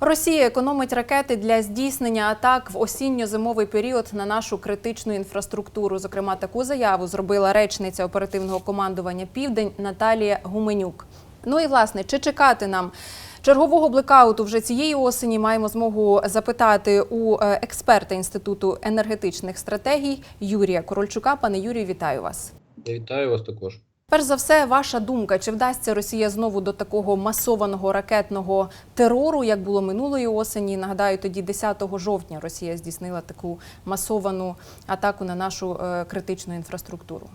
Росія економить ракети для здійснення атак в осінньо-зимовий період на нашу критичну інфраструктуру. Зокрема, таку заяву зробила речниця оперативного командування Південь Наталія Гуменюк. Ну і власне, чи чекати нам чергового блекауту вже цієї осені? Маємо змогу запитати у е, експерта інституту енергетичних стратегій Юрія Корольчука. Пане Юрію, вітаю вас. Я вітаю вас також. Перш за все, ваша думка, чи вдасться Росія знову до такого масованого ракетного терору, як було минулої осені? Нагадаю, тоді 10 жовтня Росія здійснила таку масовану атаку на нашу е, критичну інфраструктуру.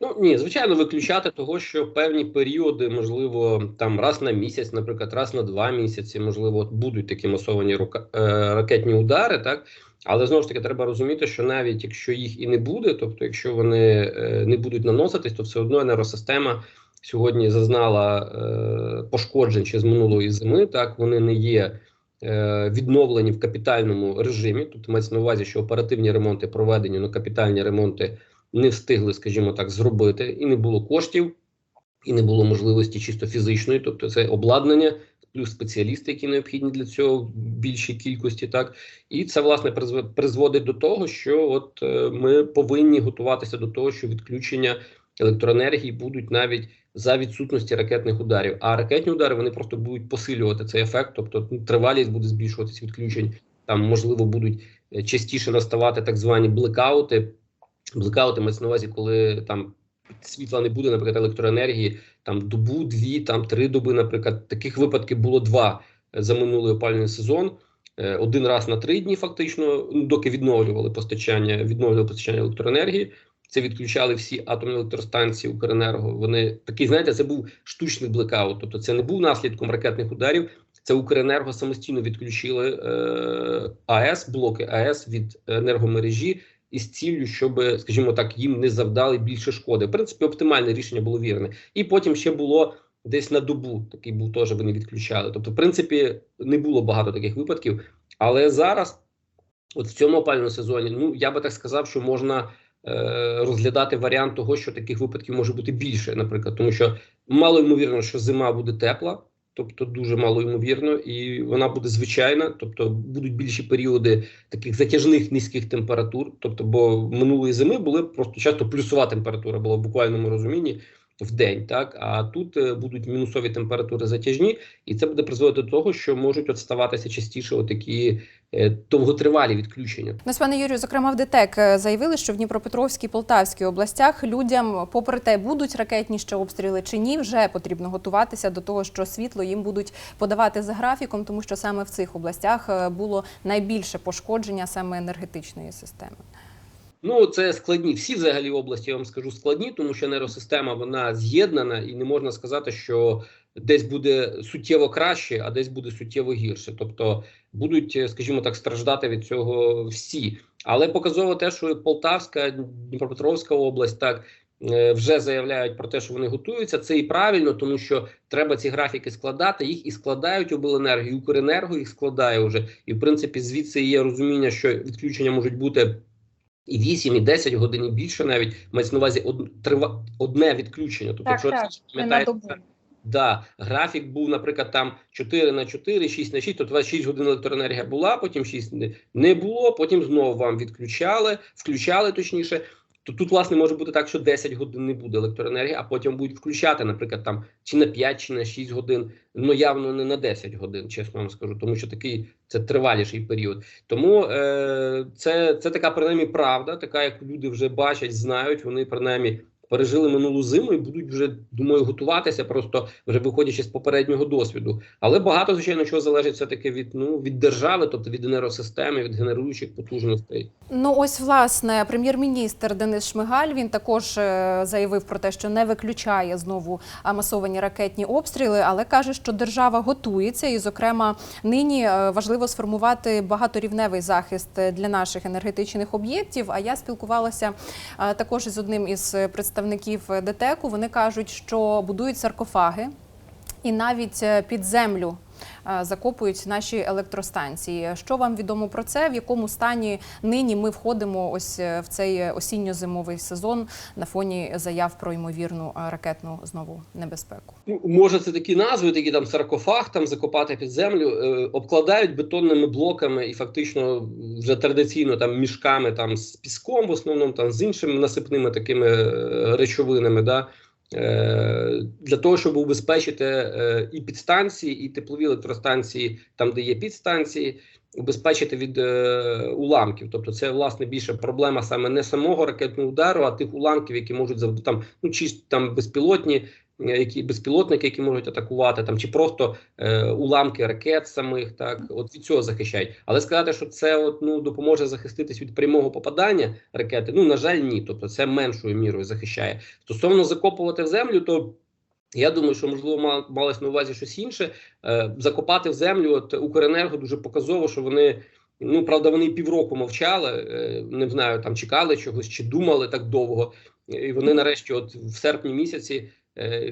Ну ні, звичайно, виключати того, що певні періоди, можливо, там раз на місяць, наприклад, раз на два місяці, можливо, от будуть такі масовані рука, е, ракетні удари, так. Але знову ж таки треба розуміти, що навіть якщо їх і не буде, тобто якщо вони е, не будуть наноситись, то все одно енергосистема сьогодні зазнала е, пошкоджень ще з минулої зими. Так вони не є е, відновлені в капітальному режимі. Тобто мається на увазі, що оперативні ремонти проведені, але капітальні ремонти не встигли, скажімо так, зробити, і не було коштів, і не було можливості чисто фізичної, тобто це обладнання. Плюс спеціалісти, які необхідні для цього в більшій кількості, так і це власне призв- призводить до того, що от е, ми повинні готуватися до того, що відключення електроенергії будуть навіть за відсутності ракетних ударів. А ракетні удари вони просто будуть посилювати цей ефект, тобто тривалість буде збільшуватися відключень. Там можливо будуть е, частіше наставати так звані блекаути. Блекаути мається на увазі, коли там світла не буде, наприклад, електроенергії, там добу, дві, там три доби. Наприклад, таких випадків було два е, за минулий опалювальний сезон. Е, Один раз на три дні, фактично, ну, доки відновлювали постачання, відновлювали постачання електроенергії. Це відключали всі атомні електростанції Укренерго. Вони такий, знаєте, це був штучний блекаут. Тобто, це не був наслідком ракетних ударів. Це Укренерго самостійно відключили е, АЕС, блоки АЕС від енергомережі із ціллю, щоб, скажімо так, їм не завдали більше шкоди. В принципі, оптимальне рішення було вірне. І потім ще було десь на добу. Такий був теж вони відключали. Тобто, в принципі, не було багато таких випадків. Але зараз, от в цьому опальному сезоні, ну я би так сказав, що можна е, розглядати варіант того, що таких випадків може бути більше, наприклад, тому що мало ймовірно, що зима буде тепла. Тобто дуже мало ймовірно, і вона буде звичайна, тобто будуть більші періоди таких затяжних низьких температур. Тобто, бо минулої зими були просто часто плюсова температура була в буквальному розумінні в день, так а тут е, будуть мінусові температури затяжні, і це буде призводити до того, що можуть от частіше отакі е, довготривалі відключення. Ну, пане Юрію, зокрема, в ДТЕК е, заявили, що в Дніпропетровській Полтавській областях людям, попри те, будуть ракетні ще обстріли чи ні, вже потрібно готуватися до того, що світло їм будуть подавати за графіком, тому що саме в цих областях було найбільше пошкодження саме енергетичної системи. Ну, це складні. Всі взагалі області я вам скажу складні, тому що нейросистема вона з'єднана, і не можна сказати, що десь буде суттєво краще, а десь буде суттєво гірше. Тобто будуть, е, скажімо так, страждати від цього всі. Але показово те, що Полтавська, Дніпропетровська область так. е, Вже заявляють про те, що вони готуються. Це і правильно, тому що треба ці графіки складати. Їх і складають обленерго, і Укренерго їх складає вже. І в принципі, звідси є розуміння, що відключення можуть бути і 8, і 10 годин, і більше навіть мається на увазі од, трива, одне відключення. Тобто, Так, якщо пам'ятаєте. Да, графік був, наприклад, там 4 на 4, 6 на 6, то 26 годин електроенергія була, потім 6 не, не було, потім знову вам відключали, включали точніше. То тут, власне, може бути так, що 10 годин не буде електроенергії, а потім будуть включати, наприклад, там чи на 5, чи на 6 годин, ну явно не на 10 годин, чесно вам скажу, тому що такий це триваліший період. Тому е, це, це така принаймні правда, така як люди вже бачать, знають, вони принаймні пережили минулу зиму і будуть вже думаю готуватися, просто вже виходячи з попереднього досвіду. Але багато звичайно чого залежить все таки від ну від держави, тобто від енергосистеми, від генеруючих потужностей. Ну ось власне прем'єр-міністр Денис Шмигаль він також е, заявив про те, що не виключає знову масовані ракетні обстріли, але каже, що держава готується, і, зокрема, нині е, важливо сформувати багаторівневий захист для наших енергетичних об'єктів. А я спілкувалася е, також із одним із представників ДТЕКу. Вони кажуть, що будують саркофаги і навіть е, під землю е, закопують наші електростанції. Що вам відомо про це? В якому стані нині ми входимо ось е, в цей осінньо-зимовий сезон на фоні заяв про ймовірну е, ракетну знову небезпеку? Ну, може, це такі назви, такі там саркофаг, там закопати під землю, е, обкладають бетонними блоками і фактично вже традиційно там мішками там з піском, в основному там з іншими насипними такими е, речовинами. Да? Е, для того, щоб убезпечити е, і підстанції, і теплові електростанції, там, де є підстанції, убезпечити від е, уламків. Тобто, це власне більше проблема саме не самого ракетного удару, а тих уламків, які можуть там, ну чи там безпілотні, які безпілотники, які можуть атакувати, там чи просто е, уламки ракет самих, так от від цього захищають. Але сказати, що це от, ну допоможе захиститись від прямого попадання ракети. Ну на жаль, ні. Тобто, це меншою мірою захищає. Стосовно закопувати в землю, то я думаю, що можливо ма- малось на увазі щось інше. Е, закопати в землю. От Укренерго дуже показово, що вони. Ну, правда, вони півроку мовчали, е, не знаю, там чекали чогось чи думали так довго. І вони нарешті, от в серпні місяці, е,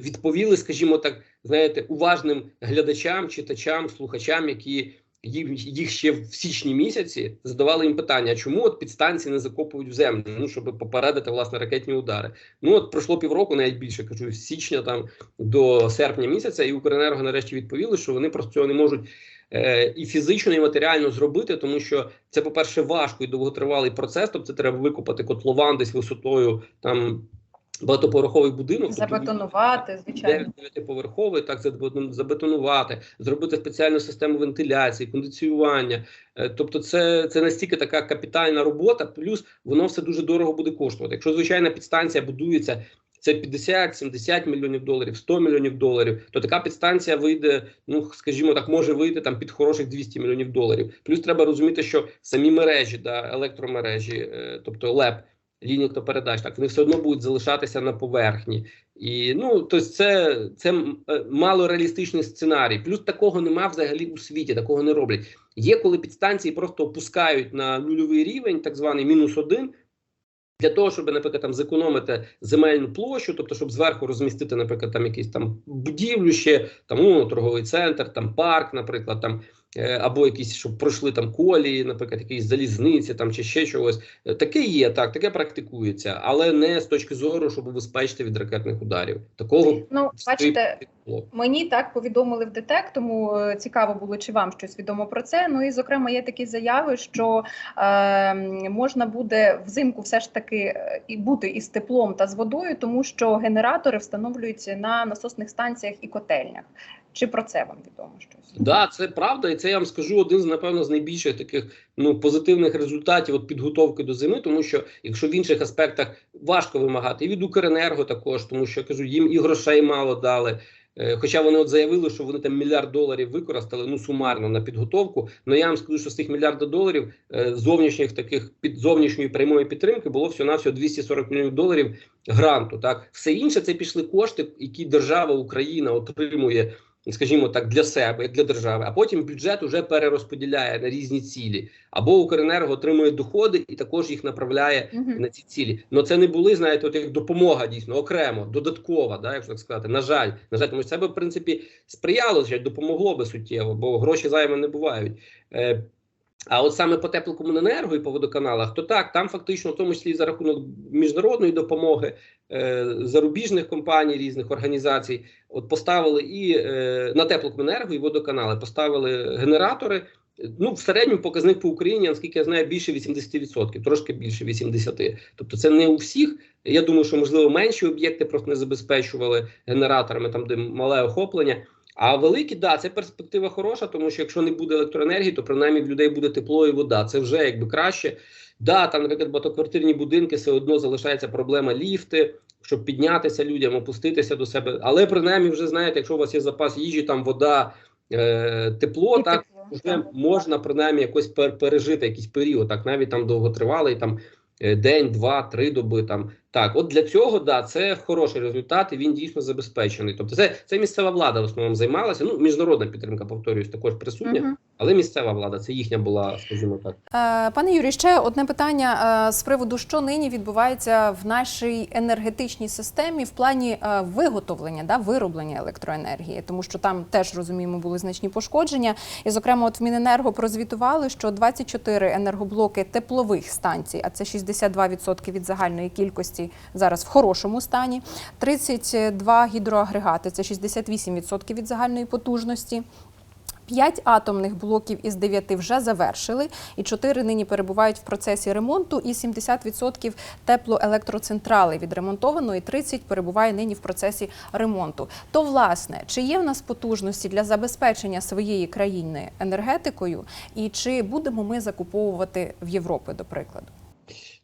відповіли, скажімо так, знаєте, уважним глядачам, читачам, слухачам, які їх ще в січні місяці задавали їм питання: чому от підстанції не закопують в землю? Ну щоб попередити власне ракетні удари. Ну от пройшло півроку, навіть більше кажу, з січня там до серпня місяця, і Укренерго нарешті відповіли, що вони просто цього не можуть. е, І фізично, і матеріально зробити, тому що це, по-перше, важко і довготривалий процес. Тобто, це треба викопати котлован десь висотою там багатоповерховий будинок. Забетонувати, звичайно. 9-поверховий, так забетонувати, зробити спеціальну систему вентиляції, кондиціювання. Е, Тобто, це, це настільки така капітальна робота, плюс воно все дуже дорого буде коштувати. Якщо звичайна підстанція будується. Це 50, 70 мільйонів доларів, 100 мільйонів доларів. То така підстанція вийде, ну скажімо так, може вийти там під хороших 200 мільйонів доларів. Плюс треба розуміти, що самі мережі, да, електромережі, е, тобто ЛЕП, лінії електропередач, так вони все одно будуть залишатися на поверхні. І ну тобто це, це е, малореалістичний сценарій. Плюс такого нема взагалі у світі, такого не роблять. Є коли підстанції просто опускають на нульовий рівень, так званий мінус один. Для того, щоб, наприклад, там зекономити земельну площу, тобто, щоб зверху розмістити, наприклад, там якийсь там будівлю ще, там ну, торговий центр, там парк, наприклад, там або якісь, щоб пройшли там колії, наприклад, якісь залізниці там чи ще чогось. Е, Таке є, так, таке практикується, але не з точки зору, щоб убезпечити від ракетних ударів. Такого Ну, бачите, було. мені так повідомили в ДТЕК, тому е, цікаво було, чи вам щось відомо про це. Ну і зокрема, є такі заяви, що е, можна буде взимку все ж таки е, і бути із теплом та з водою, тому що генератори встановлюються на насосних станціях і котельнях. Чи про це вам відомо щось? Да, це правда, і це я вам скажу один з напевно з найбільших таких ну позитивних результатів от підготовки до зими, тому що якщо в інших аспектах важко вимагати і від Укренерго також, тому що я кажу, їм і грошей мало дали. Е, Хоча вони от заявили, що вони там мільярд доларів використали ну сумарно на підготовку. Ну я вам скажу, що з тих мільярда доларів е, зовнішніх таких під зовнішньої прямої підтримки було всього навсього 240 мільйонів доларів гранту. Так все інше це пішли кошти, які держава Україна отримує скажімо так, для себе, як для держави, а потім бюджет уже перерозподіляє на різні цілі. Або Укренерго отримує доходи і також їх направляє угу. на ці цілі. Ну це не були, знаєте, от як допомога дійсно окремо, додаткова, да, якщо так сказати. На жаль, на жаль, тому що це би в принципі сприяло, звичайно, допомогло би суттєво, бо гроші займе не бувають. Е, а от саме по теплокомуненерго і по водоканалах, то так, там фактично, в тому числі за рахунок міжнародної допомоги, е, зарубіжних компаній, різних організацій, от поставили і е, на теплокомуненерго і водоканали, поставили генератори. Ну, в середньому показник по Україні, наскільки я знаю, більше 80%, трошки більше 80%. Тобто, це не у всіх. Я думаю, що можливо менші об'єкти просто не забезпечували генераторами, там де мале охоплення. А великі, да, це перспектива хороша, тому що якщо не буде електроенергії, то принаймні в людей буде тепло і вода. Це вже якби краще. Да, там, наприклад, багатоквартирні будинки все одно залишається проблема ліфти, щоб піднятися людям, опуститися до себе. Але принаймні, вже знаєте, якщо у вас є запас їжі, там вода, е, тепло, І так тепло, вже можна принаймні якось пер- пережити якийсь період, так навіть там довготривалий, там е, день, два, три доби. Там так, от для цього да, це хороший результат, і він дійсно забезпечений. Тобто, це, це місцева влада в основному займалася. Ну, міжнародна підтримка, повторюсь, також присутня. Мгм. Але місцева влада це їхня була, скажімо так. Е, Пане Юрій, ще одне питання е, з приводу, що нині відбувається в нашій енергетичній системі в плані е, виготовлення, да, вироблення електроенергії, тому що там теж розуміємо були значні пошкодження. І, зокрема, от в Міненерго прозвітували, що 24 енергоблоки теплових станцій, а це 62% від загальної кількості зараз в хорошому стані, 32 гідроагрегати, це 68% від загальної потужності. П'ять атомних блоків із дев'яти вже завершили, і чотири нині перебувають в процесі ремонту. І 70% теплоелектроцентрали відремонтовано, і 30 перебуває нині в процесі ремонту. То, власне, чи є в нас потужності для забезпечення своєї країни енергетикою, і чи будемо ми закуповувати в Європи, до прикладу?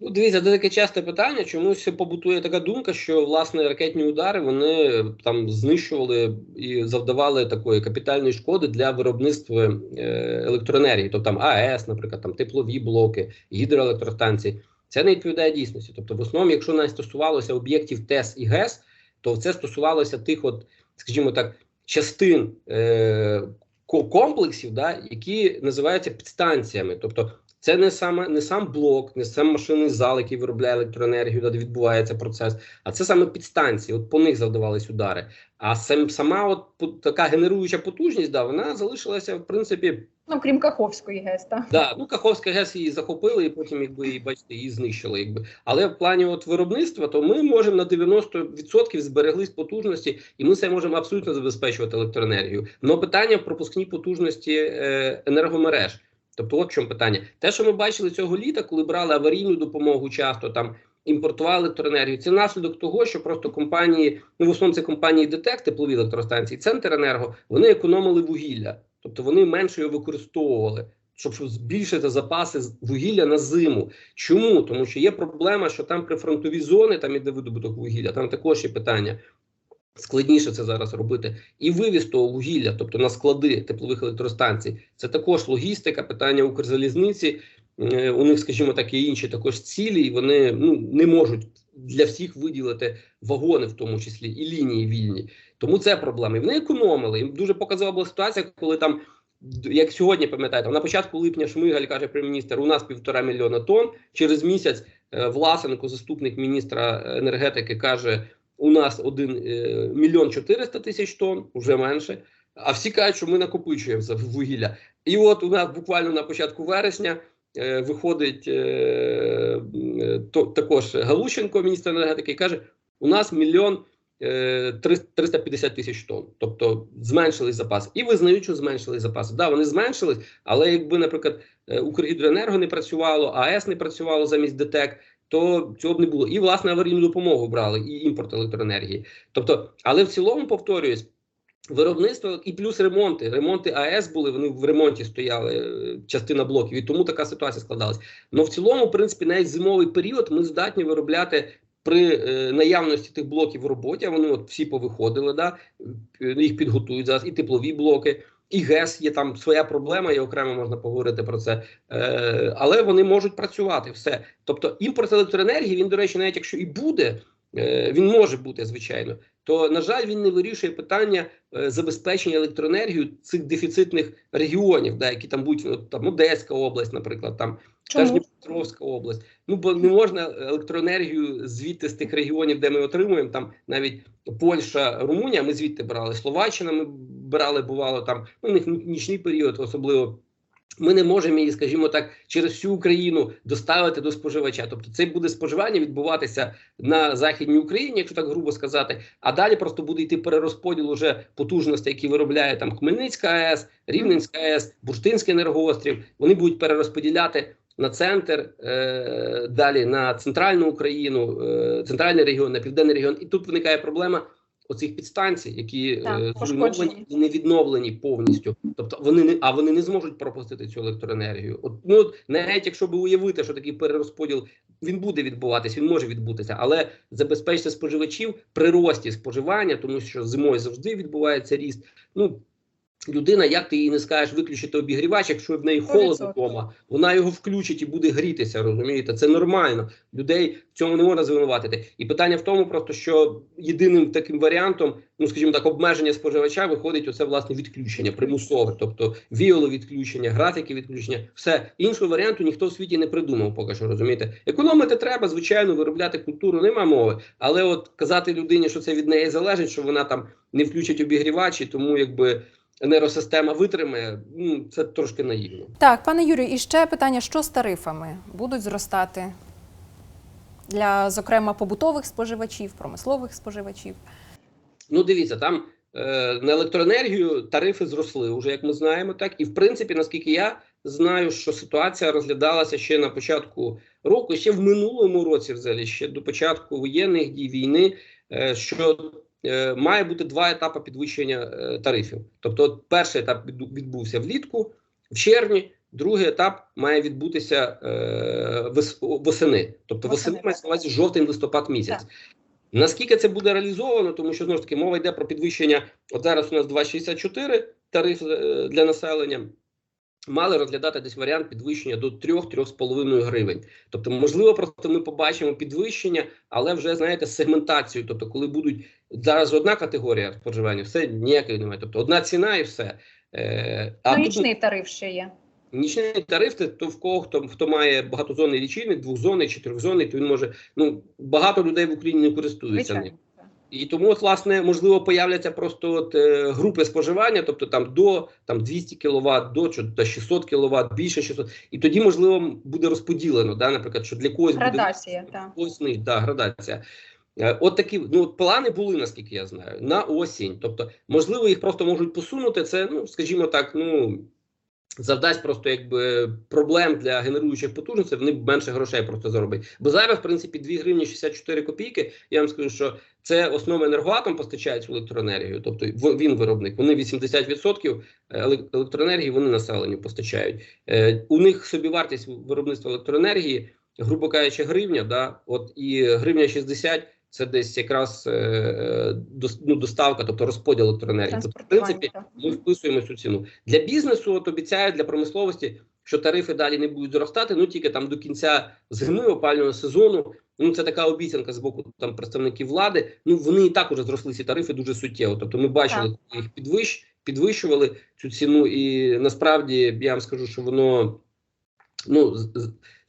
Ну, дивіться, це таке часте питання. Чомусь побутує така думка, що власне ракетні удари вони там знищували і завдавали такої капітальної шкоди для виробництва е, електроенергії, тобто там АЕС, наприклад, там теплові блоки, гідроелектростанції. Це не відповідає дійсності. Тобто, в основному, якщо не стосувалося об'єктів ТЕС і ГЕС, то це стосувалося тих, от, скажімо так, частин е, ко- комплексів, да, які називаються підстанціями. Тобто, це не саме не сам блок, не сам машинний зал, який виробляє електроенергію, де відбувається процес, а це саме підстанції. От по них завдавались удари. А сам сама, от така генеруюча потужність, да, вона залишилася в принципі. Ну, крім Каховської ГЕС, так? Да, ну Каховська ГЕС її захопили, і потім, якби і бачите, її знищили. Якби але в плані от виробництва, то ми можемо на 90% збереглись потужності, і ми це можемо абсолютно забезпечувати електроенергію. Но питання в пропускній потужності е, енергомереж. Тобто, от в чому питання. Те, що ми бачили цього літа, коли брали аварійну допомогу, часто там імпортували електроенергію. Це наслідок того, що просто компанії, ну в основному це компанії ДТЕК, теплові електростанції, Центренерго, вони економили вугілля, тобто вони менше його використовували. Щоб збільшити запаси вугілля на зиму. Чому? Тому що є проблема, що там прифронтові зони, там іде видобуток вугілля, там також є питання. Складніше це зараз робити. І вивіз того вугілля, тобто на склади теплових електростанцій. Це також логістика, питання Укрзалізниці. Е, У них, скажімо так, є інші також цілі, і вони ну, не можуть для всіх виділити вагони, в тому числі, і лінії вільні. Тому це проблема. І вони економили. Їм дуже показова була ситуація, коли там, як сьогодні пам'ятаєте, на початку липня Шмигаль каже прем'єр-міністр, у нас півтора мільйона тонн. Через місяць е, Власенко, заступник міністра енергетики, каже. У нас один е, мільйон чотириста тисяч тонн, вже менше. А всі кажуть, що ми накопичуємо вугілля. І от у нас буквально на початку вересня е, виходить е, також Галущенко, міністр енергетики, і каже: у нас мільйон е, 300 350 тисяч тонн. Тобто зменшились запаси. І визнають, що зменшились запаси. Да, вони зменшились, але якби, наприклад, Укргідроенерго не працювало, АЕС не працювало замість ДТЕК, то цього б не було. І власне аварійну допомогу брали, і імпорт електроенергії. Тобто, але в цілому повторююсь. Виробництво і плюс ремонти. Ремонти АЕС були, вони в ремонті стояли е, частина блоків, і тому така ситуація складалась. Ну в цілому, в принципі, навіть зимовий період ми здатні виробляти при е, наявності тих блоків в роботі. Вони от всі повиходили, да їх підготують зараз, і теплові блоки, і ГЕС є там своя проблема, і окремо можна поговорити про це. Е, але вони можуть працювати все. Тобто імпорт електроенергії, він, до речі, навіть якщо і буде, е, він може бути звичайно. То на жаль, він не вирішує питання е, забезпечення електроенергією цих дефіцитних регіонів, да, які там будуть от, там Одеська область, наприклад, там Чому? Дніпропетровська область. Ну бо не можна електроенергію звідти з тих регіонів, де ми отримуємо там навіть Польща, Румунія. Ми звідти брали Словаччина. Ми брали, бувало там. Ну, у них нічний період, особливо. Ми не можемо її, скажімо так, через всю Україну доставити до споживача. Тобто, це буде споживання відбуватися на західній Україні, якщо так грубо сказати. А далі просто буде йти перерозподіл уже потужностей, які виробляє там Хмельницька АЕС, Рівненська АЕС, Бурштинський енергоострів. Вони будуть перерозподіляти на центр, е, далі на центральну Україну, е, центральний регіон, на південний регіон. І тут виникає проблема оцих підстанцій, які Так, е, зруйновані і не відновлені повністю. Тобто вони не а вони не зможуть пропустити цю електроенергію. От ну от навіть якщо би уявити, що такий перерозподіл він буде відбуватись, він може відбутися, але забезпечити споживачів при рості споживання, тому що зимою завжди відбувається ріст. Ну Людина, як ти їй не скажеш виключити обігрівач, якщо в неї холодно вдома, вона його включить і буде грітися. Розумієте, це нормально. Людей в цьому не можна звинуватити. І питання в тому, просто що єдиним таким варіантом, ну скажімо так, обмеження споживача виходить оце власне відключення, примусове, тобто віоло відключення, графіки відключення. Все іншого варіанту ніхто в світі не придумав. Поки що розумієте. Економити треба, звичайно, виробляти культуру, нема мови. Але от казати людині, що це від неї залежить, що вона там не включить обігрівачі, тому якби енергосистема витримає, ну це трошки наївно. Так, пане Юрію, і ще питання: що з тарифами будуть зростати для, зокрема, побутових споживачів, промислових споживачів? Ну, дивіться, там е, на електроенергію тарифи зросли, вже як ми знаємо, так і в принципі, наскільки я знаю, що ситуація розглядалася ще на початку року, ще в минулому році, взагалі, ще до початку воєнних дій війни, е, що має бути два етапи підвищення е, тарифів. Тобто, перший етап відбувся влітку, в червні. Другий етап має відбутися е, восени, тобто восени мається на увазі жовтень листопад місяць. Так. Наскільки це буде реалізовано, тому що знову ж таки мова йде про підвищення. От зараз у нас 2,64 тариф е, для населення. Мали розглядати десь варіант підвищення до 3-3,5 гривень. Тобто, можливо, просто ми побачимо підвищення, але вже знаєте, з сегментацією. Тобто, коли будуть зараз одна категорія споживання, все ніякої немає. Тобто одна ціна і все. Е, Ну, тут нічний тариф ще є. Нічний тариф це то в кого хто, хто має багатозонний лічильник, двохзонний чи трьохзонний, то він може. Ну багато людей в Україні не користуються ним. І тому, от, власне, можливо, появляться просто от, е, групи споживання, тобто там до там 200 кВт, до, до 600 кВт, більше 600. І тоді, можливо, буде розподілено, да, наприклад, що для когось Градація, буде так. когось да, градація. Е, От такі ну плани були, наскільки я знаю, на осінь. Тобто, можливо, їх просто можуть посунути. Це, ну скажімо так, ну завдасть просто якби проблем для генеруючих потужностей. Вони менше грошей просто зароблять. Бо зараз, в принципі, 2 гривні 64 копійки. Я вам скажу, що це основа енергоатом постачає цю електроенергію. Тобто він виробник. Вони 80% еле- електроенергії вони населенню постачають. Е, у них собівартість виробництва електроенергії, грубо кажучи, гривня. Да, от і гривня 60 це десь якраз е, е, ну, доставка, тобто розподіл електроенергії. Тобто, в принципі, ми вписуємо цю ціну для бізнесу. От обіцяють для промисловості, що тарифи далі не будуть зростати. Ну тільки там до кінця зими опалювального сезону. Ну це така обіцянка з боку там представників влади. Ну вони і так уже зросли ці тарифи дуже суттєво. Тобто, ми бачили, коли їх підвищ, підвищували цю ціну, і насправді я вам скажу, що воно ну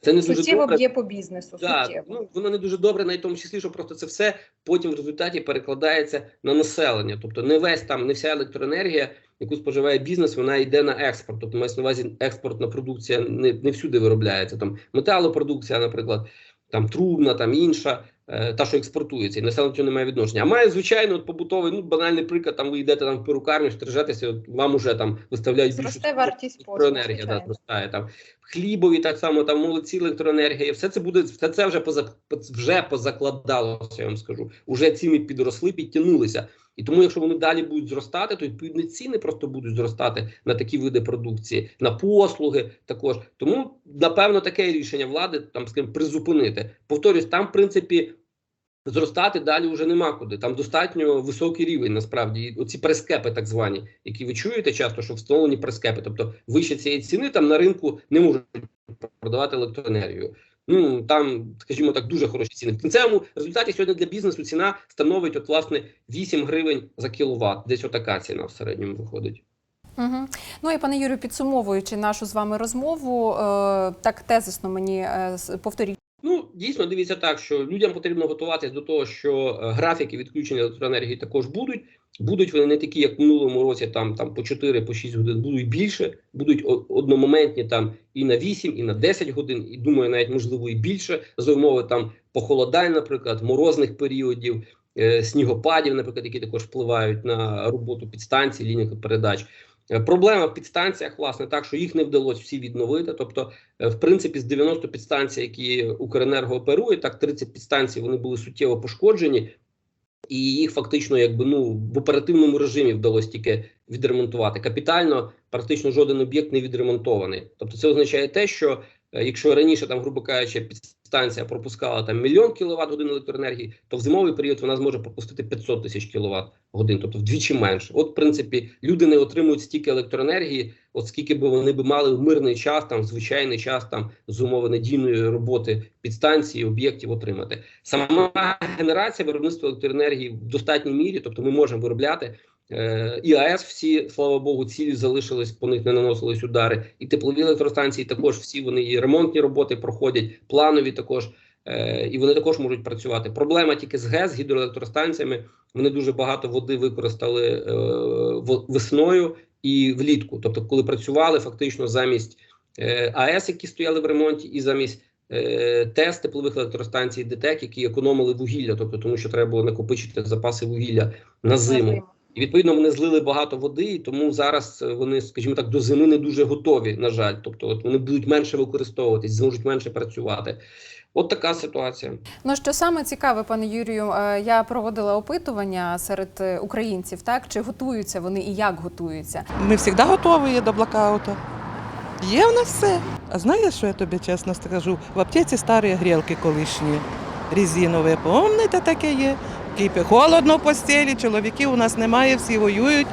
це не дуже Суттєво добре. б'є по бізнесу. Да, суттєво. ну воно не дуже добре, на тому числі, що просто це все потім в результаті перекладається на населення. Тобто не весь там, не вся електроенергія, яку споживає бізнес, вона йде на експорт. Тобто мається на увазі експортна продукція не, не всюди виробляється. Там металопродукція, наприклад, там трубна, там інша. е, Та, що експортується, і населення не має відношення. А має, звичайно, от побутовий, ну банальний приклад, там ви йдете там в перукарню, стрижетеся, от вам уже там виставляють більшу вартість електроенергія, да, зростає там хлібові, так само там молодці електроенергія. Все це буде все це вже поза вже позакладалося. Я вам скажу. Уже ціни підросли, підтягнулися. І тому, якщо вони далі будуть зростати, то відповідно ціни просто будуть зростати на такі види продукції, на послуги також. Тому напевно таке рішення влади там скажімо, призупинити. Повторюсь, там в принципі. Зростати далі вже нема куди. Там достатньо високий рівень. Насправді І оці прескепи, так звані, які ви чуєте часто, що встановлені прескепи, тобто вище цієї ціни там на ринку не можуть продавати електроенергію. Ну там, скажімо так, дуже хороші ціни. В кінцевому результаті сьогодні для бізнесу ціна становить от власне 8 гривень за кіловат. Десь отака ціна в середньому виходить. Угу. Ну і пане Юрію, підсумовуючи нашу з вами розмову, е, так тезисно мені е, повторіть. Ну, дійсно, дивіться так, що людям потрібно готуватись до того, що е, графіки відключення електроенергії також будуть. Будуть вони не такі, як в минулому році, там, там по 4, по 6 годин, будуть більше, будуть одномоментні там і на 8, і на 10 годин, і думаю, навіть можливо і більше за умови там похолодань, наприклад, морозних періодів, е, снігопадів, наприклад, які також впливають на роботу підстанцій, лінійних передач. Е, Проблема в підстанціях, власне, так, що їх не вдалося всі відновити. Тобто, е, в принципі, з 90 підстанцій, які Укренерго оперує, так 30 підстанцій вони були суттєво пошкоджені, і їх фактично, якби ну в оперативному режимі вдалося тільки відремонтувати. Капітально практично жоден об'єкт не відремонтований. Тобто, це означає те, що е, якщо раніше там, грубо кажучи, станція пропускала там мільйон кіловат годин електроенергії, то в зимовий період вона зможе пропустити 500 тисяч кіловат годин, тобто вдвічі менше. От, в принципі, люди не отримують стільки електроенергії, от скільки би вони би мали в мирний час, там звичайний час, там з умови надійної роботи підстанції, об'єктів отримати. Сама генерація виробництва електроенергії в достатній мірі, тобто ми можемо виробляти. Е, І АЕС всі, слава Богу, цілі залишились, по них не наносились удари. І теплові електростанції також всі вони і ремонтні роботи проходять, планові також, е, і вони також можуть працювати. Проблема тільки з ГЕС, гідроелектростанціями. Вони дуже багато води використали е, весною і влітку. Тобто, коли працювали фактично замість АЕС, які стояли в ремонті, і замість е, ТЕС теплових електростанцій ДТЕК, які економили вугілля, тобто тому, що треба було накопичити запаси вугілля на зиму. І відповідно вони злили багато води, і тому зараз е, вони, скажімо так, до зими не дуже готові. На жаль, тобто, от вони будуть менше використовуватись, зможуть менше працювати. От така ситуація. Ну що саме цікаве, пане Юрію, е, я проводила опитування серед е, українців, так чи готуються вони і як готуються. Ми завжди готові до блокауту. Є в нас все. А знаєш, що я тобі чесно скажу? В аптеці старі грілки колишні, резинові. Помните, таке є? Кипі холодно в постелі, чоловіків у нас немає, всі воюють.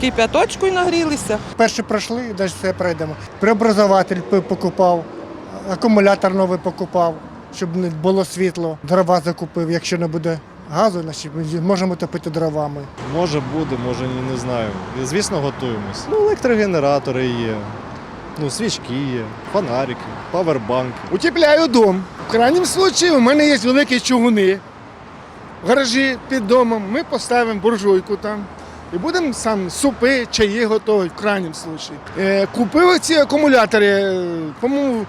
Кип'яточку нагрілися. Перші пройшли, далі все пройдемо. Преобразователь покупав, акумулятор новий покупав, щоб не було світло. Дрова закупив. Якщо не буде газу, значить ми можемо топити дровами. Може буде, може ні, не знаю. Звісно, готуємось. Ну, електрогенератори є, ну, свічки є, фонарики, павербанки. Утепляю дом. В крайньому випадку у мене є великі чугуни. В гаражі під домом ми поставимо буржуйку там. І будемо сам супи, чаї готувати в крайньому випадку. Е, купив ці акумулятори, е, по-моєму,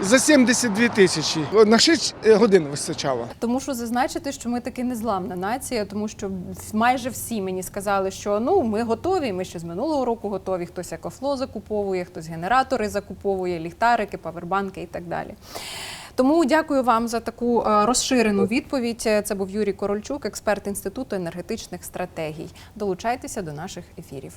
за 72 тисячі. На 6 годин вистачало. Тому мушу зазначити, що ми таки незламна нація, тому що майже всі мені сказали, що ну ми готові. Ми ще з минулого року готові. Хтось екофло закуповує, хтось генератори закуповує, ліхтарики, павербанки і так далі. Тому дякую вам за таку е, розширену відповідь. Це був Юрій Корольчук, експерт інституту енергетичних стратегій. Долучайтеся до наших ефірів.